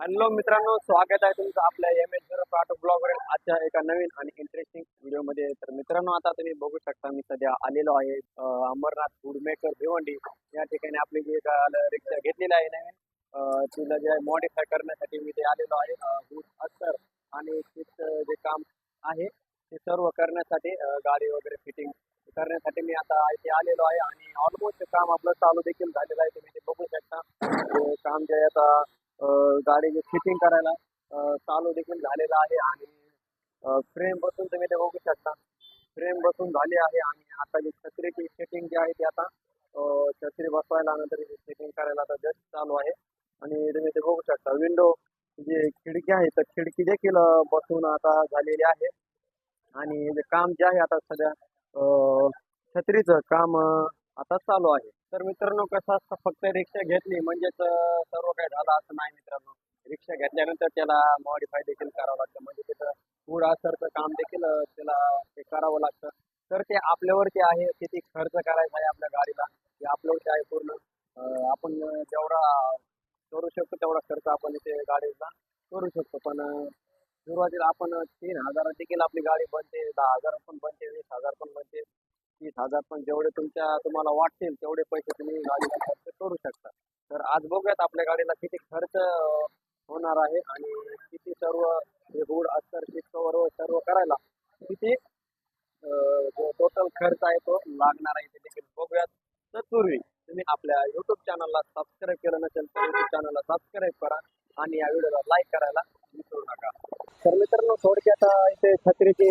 Hello मित्रांनो स्वागत आहे तुमचं आपल्या एम एच झिरो ऑटो ब्लॉगवर आजच्या एका नवीन आणि इंटरेस्टिंग व्हिडिओमध्ये तर मित्रांनो आता तुम्ही बघू शकता मी सध्या आलेलो आहे अमरनाथ अंबरनाथ फूड मेकर भिवंडी. या ठिकाणी आपली जी एक रिक्षा घेतलेली आहे नवीन. तिला जे मॉडिफाय करण्यासाठी मी ते आलेलो आहे. अस्तर आणि तिचं जे काम आहे ते सर्व करण्यासाठी गाडी वगैरे फिटिंग करण्यासाठी मी आता इथे आलेलो आहे. आणि ऑलमोस्ट काम आपलं चालू देखील झालेलं आहे. तुम्ही ते बघू शकता. काम जे आता अं, गाडीची फिटिंग करायला चालू देखील झालेलं आहे आणि फ्रेम बसून तुम्ही ते बघू शकता. फ्रेम बसून झाली आहे आणि आता जी छत्रीची सेटिंग जी आहे ती आता छत्री बसवायला नंतर सेटिंग करायला आता जस्ट चालू आहे. आणि तुम्ही ते बघू शकता. विंडो जे खिडकी आहे तर खिडकी देखील बसून आता झालेली आहे. आणि जे काम जे आहे आता सध्या छत्रीचं काम आता चालू आहे. तर मित्रांनो कसं असतं फक्त रिक्षा घेतली म्हणजेच सर्व काही झालं असं नाही मित्रांनो. रिक्षा घेतल्यानंतर त्याला मॉडिफाय देखील करावं लागतं. म्हणजे त्याचं फूड असरचं काम देखील त्याला ते करावं लागतं. तर ते आपल्यावरती आहे किती खर्च करायचा आहे आपल्या गाडीला ते आपल्यावरती आहे पूर्ण. आपण जेवढा करू शकतो तेवढा खर्च आपण इथे गाडीला करू शकतो. पण सुरुवातीला आपण तीन हजारात देखील आपली गाडी बनते दहा हजार पण बनते वीस हजार पण बनते. तीस हजार पण जेवढे तुमच्या तुम्हाला वाटतील तेवढे पैसे तुम्ही गाडीला खर्च करू शकता. तर आज बघूयात आपल्या गाडीला किती खर्च होणार आहे आणि किती सर्व हे गुड अस्तर सीट कवर व सर्व करायला किती जो टोटल खर्च आहे तो लागणार आहे ते देखील बघूयात. तत्पूर्वी तुम्ही आपल्या युट्यूब चॅनलला सबस्क्राईब केलं नसेल तर युट्यूब चॅनलला सबस्क्राईब करा आणि या व्हिडिओला लाईक करायला विसरू नका. तर मित्रांनो थोडक्यात इथे छत्रीची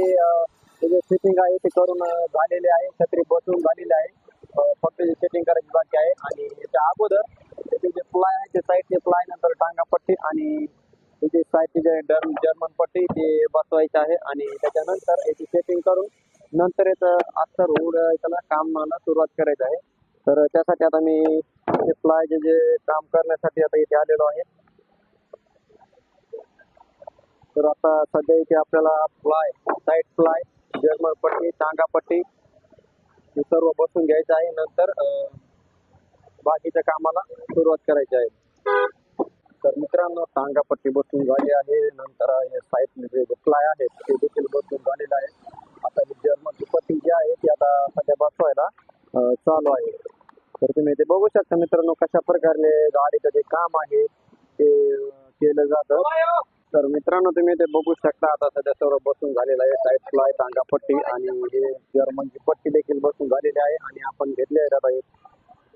ते जे सेटिंग आहे ते करून झालेले आहे. छत्री बसवून झालेले आहे. फक्त फक्त सेटिंग करायची बाकी आहे. आणि त्याच्या अगोदर त्याचे जे प्लाय आहे ते साईडचे प्लाय नंतर टांगा पट्टी आणि त्याचे साईडचे जे डर्म जर्मन पट्टी ते बसवायचे आहे. आणि त्याच्यानंतर याची सेटिंग करून नंतर याचं अस्तर उड त्याला कामाला सुरुवात करायची आहे. तर त्यासाठी आता मी ते प्लायचे जे काम करण्यासाठी आता इथे आलेलो आहे. तर आता सध्या इथे आपल्याला प्लाय साईड प्लाय जर्मन पट्टी टांगा पट्टी हे सर्व बसून घ्यायचं आहे. नंतर बाकीच्या कामाला सुरुवात करायची आहे. तर मित्रांनो टांगा पट्टी बसून झाली आहे. नंतर हे साईड जे प्लाय आहेत ते देखील बसून झालेलं आहे आता ही जर्मनची पट्टी जी आहे ती आता सध्या बसवायला चालू आहे. तर तुम्ही ते बघू शकता मित्रांनो कशा प्रकारे गाडीचं जे काम आहे ते केलं जातं. तर मित्रांनो तुम्ही ते बघू शकता आता सध्या सर्व बसून झालेलं आहे. साईड प्लाय टांगा पट्टी आणि हे जर्मनची पट्टी देखील बसून झालेली आहे आणि आपण घेतले आहेत. आता एक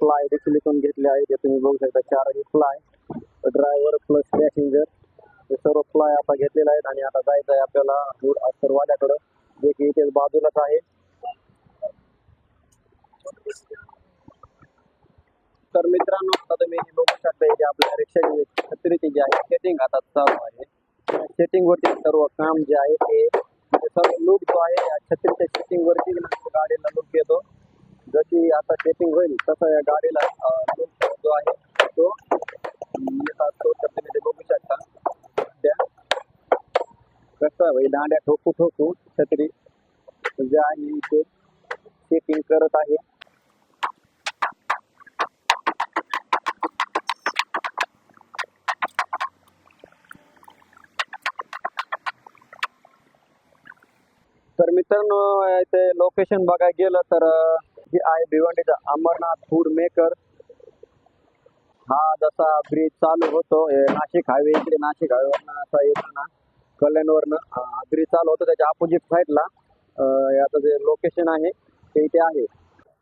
प्लाय देखील इथून घेतले आहे. ते तुम्ही बघू शकता चारही प्लाय ड्रायव्हर प्लस पॅसेंजर हे सर्व फ्लाय आता घेतलेले आहेत आणि आता जायचं आहे आपल्याला दूर अस्तरवाल्याकडं जे की इथेच बाजूलाच आहे. तर मित्रांनो आता तुम्ही बघू शकता इथे आपल्या रिक्षाची छत्रीची जी आहे सेटिंग आता चालू आहे. सेटिंग वरती सर्व काम जे आहे ते सर्व लूक जो आहे, या छत्रीच्या सेटिंग वरती गाडीला लुक येतो जशी आता सेटिंग होईल, तसं या गाडीला लुक जो आहे तो ते दांड्या ठोकू ठोकू छत्री जे आहे, ते सेटिंग करत आहे. मित्रांनो इथे लोकेशन बघायला गेलं तर जे आहे भिवंडीचा अमरनाथ फूड मेकर हा जसा ब्रिज चालू होतो नाशिक हायवे इकडे नाशिक हायवेवरनं असा येतो ना कल्याणवरनं ब्रिज चालू होतो त्याच्या अपोजिट साईडला याचं जे लोकेशन आहे ते इथे आहे.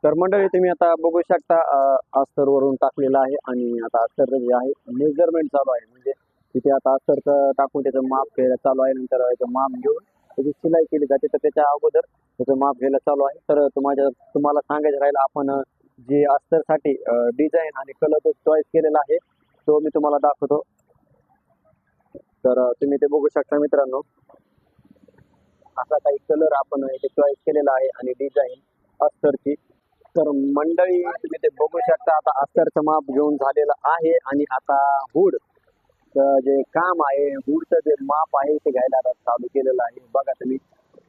तर मंडळी तुम्ही आता बघू शकता अस्तर अस्तरवरून टाकलेलं आहे आणि आता अस्तर जे आहे मेजरमेंट चालू आहे. म्हणजे तिथे आता अस्तर टाकून त्याचं माप चालू आहे नंतर माप घेऊन त्याची शिलाई केली जाते. तर त्याच्या अगोदर त्याचं माप घ्यायला चालू आहे. तर तुम्हाला तुम्हाला सांगायचं राहिलं आपण जे अस्तरसाठी डिझाईन आणि कलर जो चॉईस केलेला आहे तो मी तुम्हाला दाखवतो. तर तुम्ही ते बघू शकता मित्रांनो. असा काही कलर आपण इथे चॉईस केलेला आहे आणि डिझाईन अस्तरची. तर मंडळी तुम्ही ते बघू शकता आता अस्तरचं माप घेऊन झालेलं आहे आणि आता हुड जे काम आहे हुडचं जे माप आहे ते घ्यायला चालू केलेलं आहे. बघा तुम्ही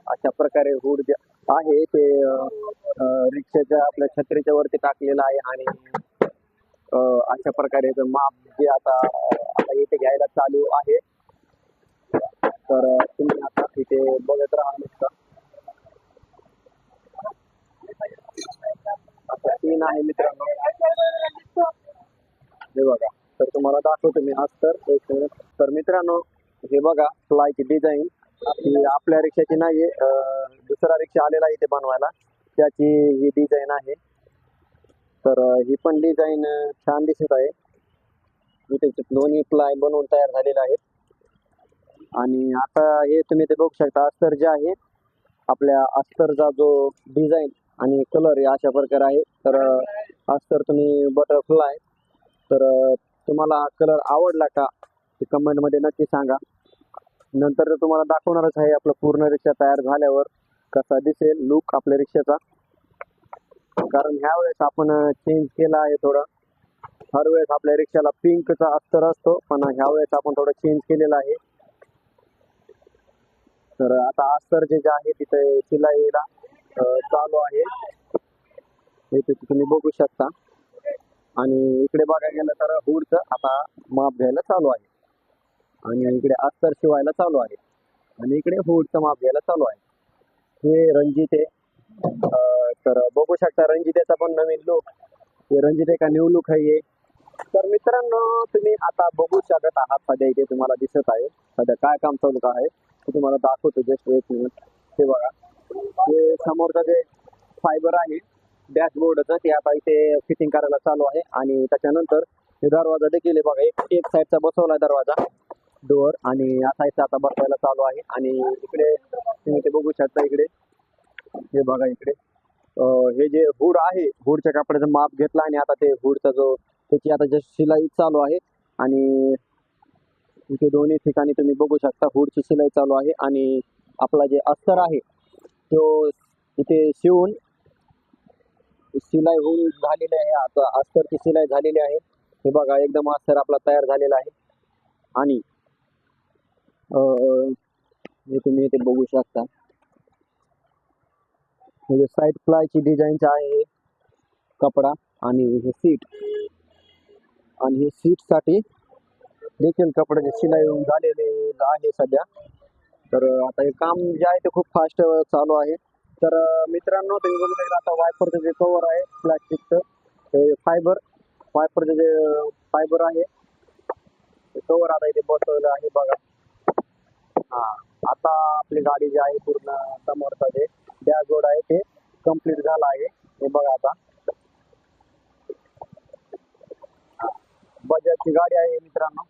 अशा प्रकारे हुड जे आहे ते रिक्षाच्या आपल्या छत्रीच्या वरती टाकलेलं आहे आणि अशा प्रकारे माप जे आता आता इथे घ्यायला चालू आहे. तर तुम्ही आता इथे बघत राहा नुसतं आता तीन आहे मित्रांनो. हे बघा. तर तुम्हाला दाखवतो मी आज तर. एक मिनिट तर मित्रांनो हे बघा फ्लायची डिझाईन ही आपल्या रिक्षाची नाही दुसरा रिक्षा आलेला आहे इथे बनवायला. त्याची ही डिझाईन आहे. तर ही पण डिझाईन छान दिसत आहे. इथे दोन्ही प्लाय बनवून तयार झालेले आहेत. आणि आता हे तुम्ही ते बघू शकता अस्तर जे आहे आपल्या अस्तरचा जो डिझाईन आणि कलर हे अशा प्रकारे आहे. तर अस्तर तुम्ही बटरफ्लाय तर तुम्हाला कलर आवडला का ते कमेंटमध्ये नक्की सांगा. नंतर तर तुम्हाला दाखवणारच आहे आपलं पूर्ण रिक्षा तयार झाल्यावर कसा दिसेल लुक आपल्या रिक्षाचा. कारण ह्या वेळेस आपण चेंज केला आहे थोडं. हर वेळेस आपल्या रिक्षाला पिंकचा अस्तर असतो पण ह्या वेळेस आपण थोडं चेंज केलेला आहे. तर आता अस्तर जे जे आहे तिथे शिलाईला चालू आहे. हे तिथे तुम्ही बघू शकता. आणि इकडे बघायला गेलं तर हुडचं आता माप घ्यायला चालू आहे. आणि इकडे अस्तर शिवायला चालू आहे. आणि इकडे हुडचं माप घ्यायला चालू आहे. हे रणजित आहे. तर बघू शकता रणजितेचा पण नवीन लुक हे रणजित का न्यू लुक आहे तर मित्रांनो तुम्ही आता बघू शकत आहात. सध्या इथे तुम्हाला दिसत आहे. सध्या काय काम चालू आहे ते तुम्हाला दाखवतो. जस्ट एक मिनिट हे बघा. हे समोरचं जे फायबर आहे डॅशबोर्डचं ते आता इथे फिटिंग करायला चालू आहे. आणि त्याच्यानंतर हे दरवाजा देखील आहे बघा एक एक साईडचा बसवला दरवाजा. डोअर आणि या साईडचा आता बसवायला चालू आहे. आणि इकडे तुम्ही ते बघू शकता इकडे. हे बघा इकडे. हे जे हुड आहे हुडच्या कापडाचं माप घेतला आणि आता ते हुडचा जो त्याची आता जस्ट शिलाई चालू आहे. आणि इथे दोन्ही ठिकाणी तुम्ही बघू शकता हुडची शिलाई चालू आहे. आणि आपला जे अस्तर आहे तो इथे शिवून शिलाई होऊन झालेली आहे. आता अस्तरची शिलाई झालेली आहे. हे बघा एकदम अस्तर आपला तयार झालेला आहे. आणि हे तुम्ही इथे बघू शकता. हे साईड फ्लायची डिझाईनचं आहे हे कपडा आणि हे सीट आणि हे सीटसाठी देखील कपड्याची शिलाई होऊन झालेले आहे सध्या. तर आता हे काम जे आहे ते खूप फास्ट चालू आहे. तर मित्रांनो तुम्ही बघू शकता आता वायफरचं जे कवर आहे प्लॅस्टिकचं ते फायबर वायफरचं जे फायबर आहे ते कवर आता इथे बसवलं आहे बघा. हा आता आपली गाडी जी आहे पूर्ण समोरचा जे डॅशबोर्ड आहे ते कंप्लीट झालं आहे. हे बघा आता. हा. बजाजची गाडी आहे मित्रांनो.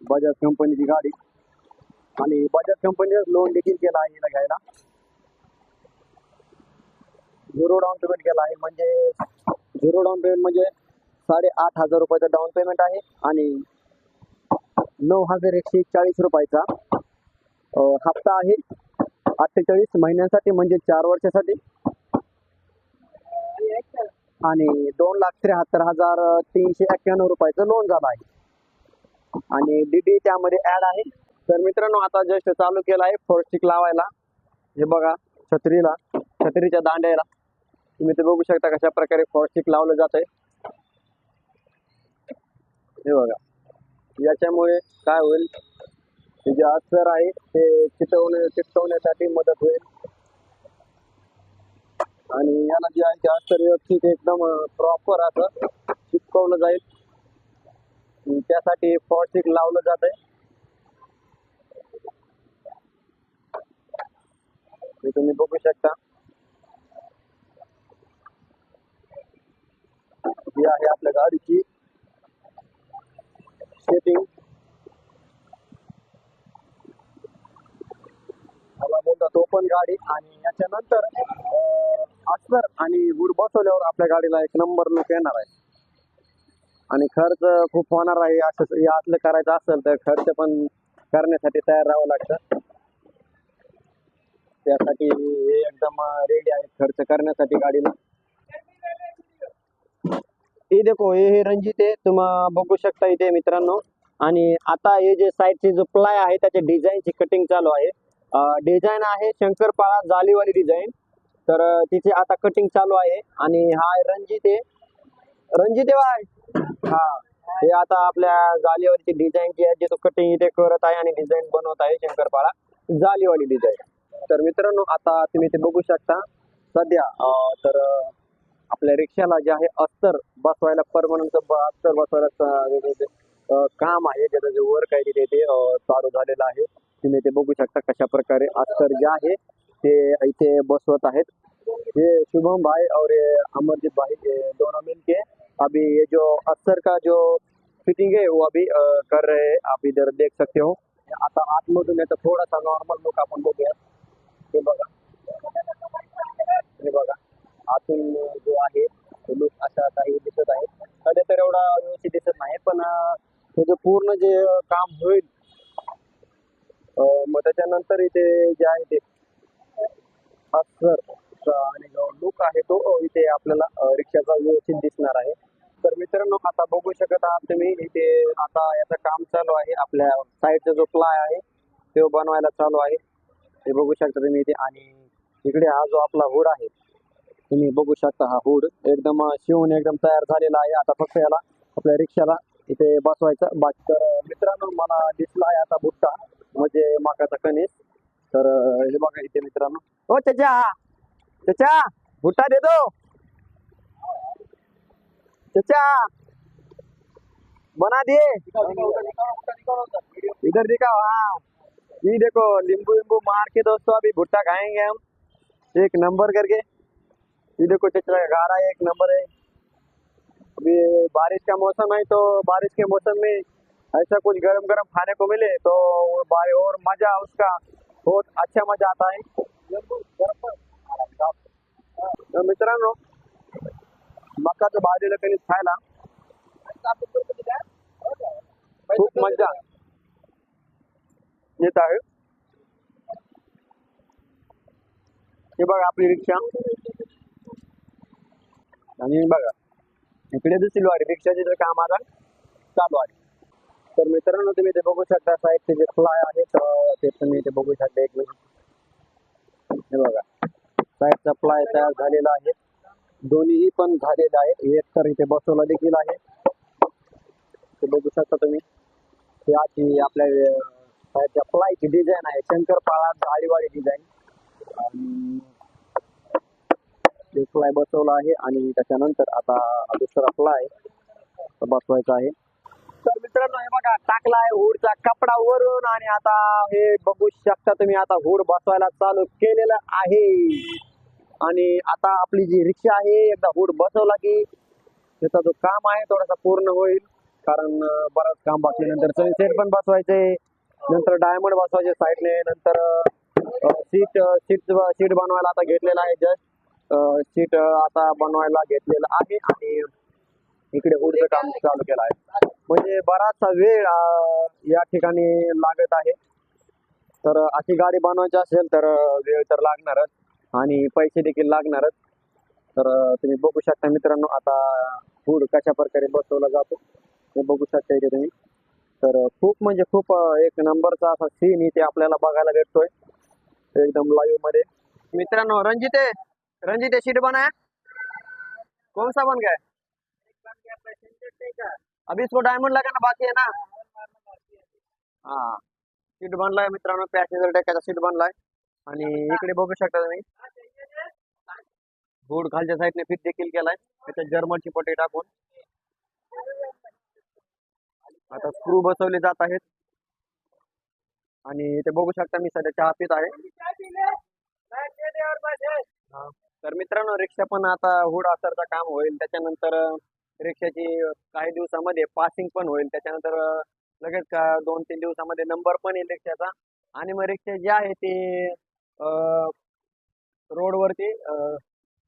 बजाज कंपनीची गाडी. आणि बजाज कंपनीचं लोन देखील केला आहे हिला घ्यायला. झिरो डाऊन पेमेंट केला आहे. म्हणजे झिरो डाऊन पेमेंट म्हणजे साडे आठ हजार रुपयाचा डाऊन पेमेंट आहे आणि नऊ हजार एकशे चाळीस रुपयाचा हप्ता आहे. अठ्ठेचाळीस महिन्यांसाठी म्हणजे चार वर्षासाठी. आणि दोन लाख त्र्याहत्तर हजार तीनशे एक्क्याण्णव रुपयाचं लोन झालं आहे. आणि डी डी त्यामध्ये ऍड आहे. तर मित्रांनो आता जस्ट चालू केलं आहे फोरस्टिक लावायला. हे बघा छत्रीला छत्रीच्या दांड्याला. तुम्ही ते बघू शकता कशा प्रकारे फोरस्टिक लावलं जात आहे हे बघा याच्यामुळे काय होईल? जे अस्तर आहे ते चिटवणे चिटकवण्यासाठी मदत होईल. आणि याला जे आहे ते अस्तर व्यवस्थित एकदम प्रॉपर असं चिटकवलं जाईल. त्यासाठी फॉस्टिक लावलं जात आहे हे तुम्ही बघू शकता. ही आहे आपल्या गाडीची सेटिंग मला बोलतात ओपन गाडी आणि याच्यानंतर अं, अस्तर आणि वूड बसवल्यावर आपल्या गाडीला एक नंबर लुक येणार आहे. आणि खर्च खूप होणार आहे. असं यातलं करायचं असेल तर खर्च पण करण्यासाठी तयार राहावं लागतं. त्यासाठी हे एकदम रेडी आहे खर्च करण्यासाठी गाडीला. हे देखो हे हे रणजित आहे. तुम्हा बघू शकता इथे मित्रांनो. आणि आता हे जे साईडचे जो प्लाय आहे त्याच्या डिझाईनची कटिंग चालू आहे. डिझाईन आहे शंकरपाळा जालीवाली डिझाईन तर तिथे तिची आता कटिंग चालू आहे. आणि हा रणजित आहे. रणजित आहे हा. हे आता आपल्या जालीवरची डिझाईन जी आहे जे तो कटिंग इथे करत आहे आणि डिझाईन बनवत आहे शंकरपाळा. जालीवाली डिझाईन तर मित्रांनो आता तुम्ही ते बघू शकता सध्या तर आपल्या रिक्षाला जे आहे अस्तर बसवायला परमनंट अस्तर बसवायला काम आहे ज्याचं जे वर्क आहे तिथे ते चालू झालेलं आहे. तुम्ही ते बघू शकता कशा प्रकारे अस्तर जे आहे ते इथे बसवत आहेत. ये शुभम भाई और ये अमरजीत भाई ये दोनों मिलके अभी ये जो अस्तर का जो फिटिंग है वो अभी कर रहे हैं. आप इधर देख सकते हो. आता आतमधून येतं थोडासा नॉर्मल लुक आपण बघूया. हे बघा. हे बघा. आतून जो आहे तो लुक असा काही दिसत आहे. सध्या तर एवढा व्यवस्थित दिसत नाही पण अ, हे जे पूर्ण जे काम होईल मग त्याच्यानंतर इथे जे आहे ते अस्तर आणि जो लुक आहे तो इथे आपल्याला रिक्षाचा व्यवस्थित दिसणार आहे. तर मित्रांनो आता बघू शकत आहात तुम्ही इथे आता याचं काम चालू आहे. आपल्या साईडचा जो प्लाय आहे तो बनवायला चालू आहे. ते बघू शकता तुम्ही इथे. आणि इकडे हा जो आपला हुड आहे तुम्ही बघू शकता हा हुड. एकदम शिवून एकदम तयार झालेला आहे. आता फक्त याला आपल्या रिक्षाला इथे बसवायचं. बाकी तर मित्रांनो मला दिसला आहे आता भुट्टा म्हणजे मकाचा कणीस. तर हे बघा इथे मित्रांनो. हो त्याच्या त्याच्या भुट्टा दे दो चाचा! बना दिए इधर दिखाओ हाँ। ये देखो, नींबू वींबू मार के दोस्तों अभी भुट्टा खाएँगे हम। एक नंबर करके। ये देखो चचा का गारा एक नंबर है। अभी बारिश का मौसम है तो बारिश के मौसम में ऐसा कुछ गरम गरम खाने को मिले तो वो और मज़ा उसका, बहुत अच्छा मज़ा आता है। तर मित्रांनो तो भाजीला कणीस खायला। खूप मज़ा। येत आहे. हे बघा आपली रिक्षा. आणि बघा इकडे दुसरी वाडी रिक्षाचे जे काम आता चालू आहे. तर मित्रांनो तुम्ही ते बघू शकता साईडचे जे फ्लाय आहेत ते तुम्ही ते बघू शकता एक मिनिट हे बघा साईडचा फ्लाय तयार झालेला आहे. दोन्हीही पण झालेला आहे एक तर इथे बसवला देखील आहे. ते बघू शकता तुम्ही. ते अशी आपल्या साईडच्या फ्लायची डिझाईन आहे. शंकरपाळा जाळीवाडी डिझाईन आणि फ्लाय बसवला आहे. आणि त्याच्यानंतर आता दुसरा फ्लाय बसवायचा आहे. तर मित्रांनो हे बघा टाकला आहे हुडचा कपडा वरून. आणि आता हे बघू शकता तुम्ही आता हुड बसवायला चालू केलेलं आहे. आणि आता आपली जी रिक्षा आहे एकदा हुड बसवला की त्याचा जो काम आहे थोडासा पूर्ण होईल. कारण बराच काम बाकी नंतर सनसेट पण बसवायचे. नंतर डायमंड बसवायचे साईडने नंतर सीट सीट सीट बनवायला आता घेतलेला आहे जस्ट. सीट आता बनवायला घेतलेलं आहे आणि इकडे हुडचं काम चालू केलं आहे. म्हणजे बराचसा वेळ या ठिकाणी लागत आहे. तर अशी गाडी बनवायची असेल तर वेळ तर लागणारच आणि पैसे देखील लागणारच. तर तुम्ही बघू शकता मित्रांनो आता फूड कशा प्रकारे बसवला जातो. ते बघू शकता इथे तुम्ही. तर खूप म्हणजे खूप एक नंबरचा असा सीन इथे आपल्याला बघायला भेटतोय. एकदम लाईव्हमध्ये. मित्रांनो रणजित आहे रणजित सीट बनाया कौन सा बन गया अभी इसको डायमंड लगाना बाकी है ना? हा. सीट बनलाय मित्रांनो पॅसेंजर डेकाचा सीट बनलाय. आणि इकडे बघू शकता तुम्ही. बोर्ड खालच्या साईडने फिट देखील केलाय. त्याच्यात जर्मनची पट्टी टाकून. आता स्क्रू बसवले जात आहेत. आणि इथे बघू शकता मी सध्या चहा पित आहे. तर मित्रांनो रिक्षा पण आता हुड असरचं काम होईल. त्याच्यानंतर रिक्षाची काही दिवसामध्ये पासिंग पण होईल. त्याच्यानंतर लगेच का दोन तीन दिवसामध्ये नंबर पण येईल रिक्षाचा. आणि मग रिक्षा जे आहे ते रोडवरती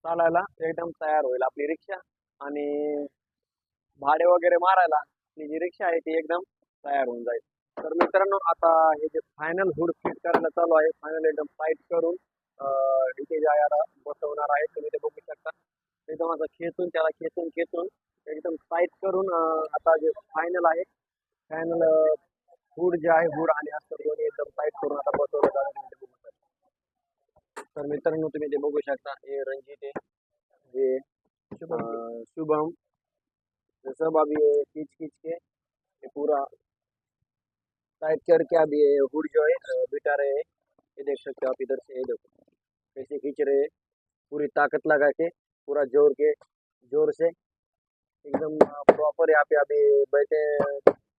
चालायला एकदम तयार होईल आपली रिक्षा. आणि भाडे वगैरे मारायला आपली जी रिक्षा आहे ती एकदम तयार होऊन जाईल. तर मित्रांनो आता हे जे फायनल हुड फिट करायला चालू आहे फायनल एकदम टाईट करून अं, इथे जायला बसवणार आहे. तुम्ही ते बघू शकता. एकदम असं खेचून त्याला खेचून खेचून एकदम टाईट करून आता जे फायनल आहे फायनल हुड जे आहे हुड आणि असतो दोन्ही एकदम टाईट करून आता बसवलं जाणार तुम्ही बघू शकता. तर मित्रांनो तुम्ही ते बघू शकता. हे रणजित आहे. हे शुभम शुभम सब अभी ये खींच खींच के, ये पूरा टाइट करके अभी ये हुड जो है बिठा रहे हैं। ये देख सकते हो आप इधर से, ये देखो। कैसे खींच रहे हैं। पूरी ताकत लगा के, पूरा ज़ोर के, ज़ोर से। एकदम प्रॉपर यहाँ पे अभी बैठे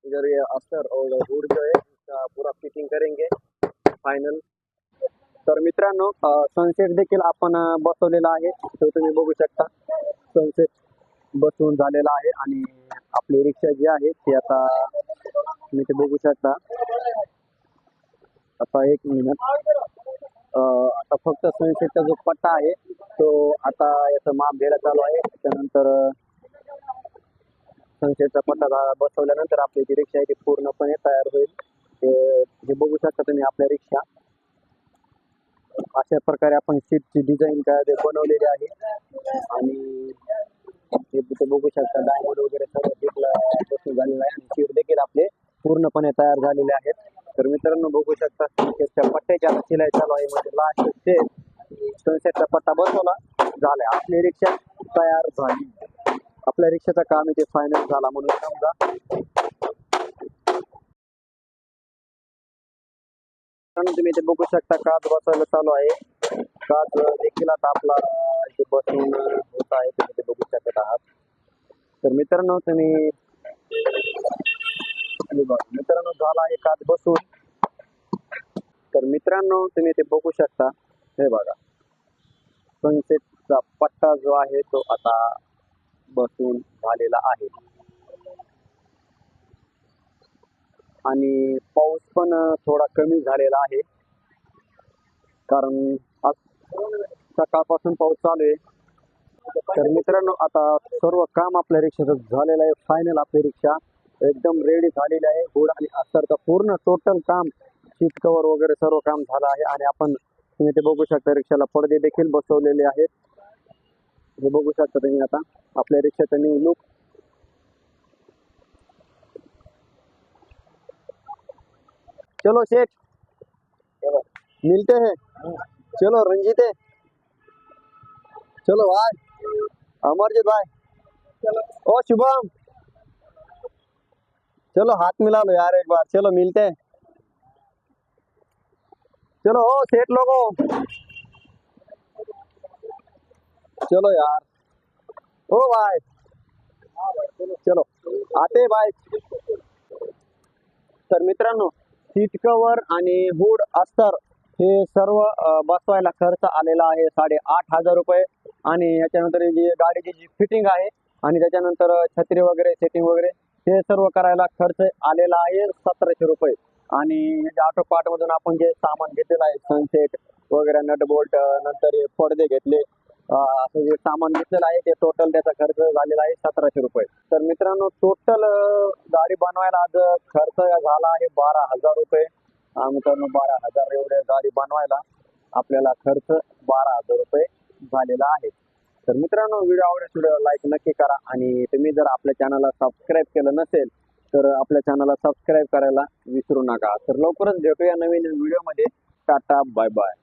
इधर ये अस्तर और हुड जो है, इसका पूरा फिटिंग करेंगे। फायनल तर मित्रांनो सनसेट देखील आपण बसवलेला आहे तो तुम्ही बघू शकता सनसेट बसवून झालेला आहे आणि आपली रिक्षा जी आहे ती आता तुम्ही ते बघू शकता. आता एक मिनिट आता फक्त सनसेटचा जो पट्टा आहे तो आता याचं माप घ्यायला चालू आहे. त्याच्यानंतर सनसेटचा पट्टा बसवल्यानंतर आपली जी रिक्षा आहे ती पूर्णपणे तयार होईल. हे बघू शकता तुम्ही आपल्या रिक्षा. अशा प्रकारे आपण सीटची डिझाईन काय बनवलेली आहे. आणि हे तिथे बघू शकता. डायमंड वगैरे सर्व सीटला बसून झालेलं आहे. आणि सीट देखील आपले पूर्णपणे तयार झालेले आहेत. तर मित्रांनो बघू शकता सनसेटच्या पट्ट्याच्या आता शिलाई चालू आहे. म्हणजे लास्ट ते सनसेटचा पट्टा बसवला. झालाय. आपली रिक्षा तयार झाली. आपल्या रिक्षाचा काम इथे फायनल झाला म्हणून समजा. तुम्ही इथे बघू शकता काच बसवायला चालू आहे. आज देखील आता आपला इथे बसून होत आहे तुम्ही ते बघू शकत आहात. तर मित्रांनो तुम्ही मित्रांनो झाला एक आज बसून. तर मित्रांनो तुम्ही ते बघू शकता. हे बघा. सनसेटचा पट्टा जो आहे तो आता बसून झालेला आहे. आणि पाऊस पण थोडा कमी झालेला आहे. कारण आज सकाळपासून पाऊस चालू आहे. तर मित्रांनो आता सर्व काम आपल्या रिक्षाचं झालेलं आहे. फायनल आपली रिक्षा एकदम रेडी झालेली आहे. हुड आणि अस्तरचं पूर्ण टोटल काम सीट कवर वगैरे सर्व काम झालं आहे. आणि आपण तुम्ही ते बघू शकता रिक्षाला पडदे देखील बसवलेले आहेत. हे बघू शकता तुम्ही आता आपल्या रिक्षाचा न्यू लुक चलो शेठ. मिलते हैं. चलो रंजीत है। चलो भाई। अमरजीत भाई। ओ शुभम। चलो हाथ मिला लो यार एक बार। चलो मिलते हैं। चलो ओ सेठ लोगो। चलो यार। ओ भाई। चलो आते भाई। तर मित्रांनो सीट कवर आणि हुड अस्तर हे सर्व बसवायला खर्च आलेला आहे साडे आठ हजार रुपये. आणि याच्यानंतर जी गाडीची जी फिटिंग आहे आणि त्याच्यानंतर छत्री वगैरे सेटिंग वगैरे हे सर्व करायला खर्च आलेला आहे सतराशे रुपये. आणि जे ऑटो पार्ट मधून आपण जे सामान घेतलेलं आहे सनसेट वगैरे नट बोल्ट नंतर हे पडदे घेतले असं जे सामान घेतलेलं आहे ते टोटल त्याचा खर्च झालेला आहे सतराशे रुपये. तर मित्रांनो टोटल गाडी बनवायला आज खर्च झाला आहे बारा हजार रुपये. मित्रांनो बारा हजार एवढ्या गाडी बनवायला आपल्याला खर्च बारा हजार रुपये झालेला आहे. तर मित्रांनो व्हिडिओ आवडेल व्हिडिओ लाईक नक्की करा आणि तुम्ही जर आपल्या चॅनलला सबस्क्राईब केलं नसेल तर आपल्या चॅनलला सबस्क्राईब करायला विसरू नका. तर लवकरच भेटूया नवीन व्हिडिओमध्ये. Tata bye bye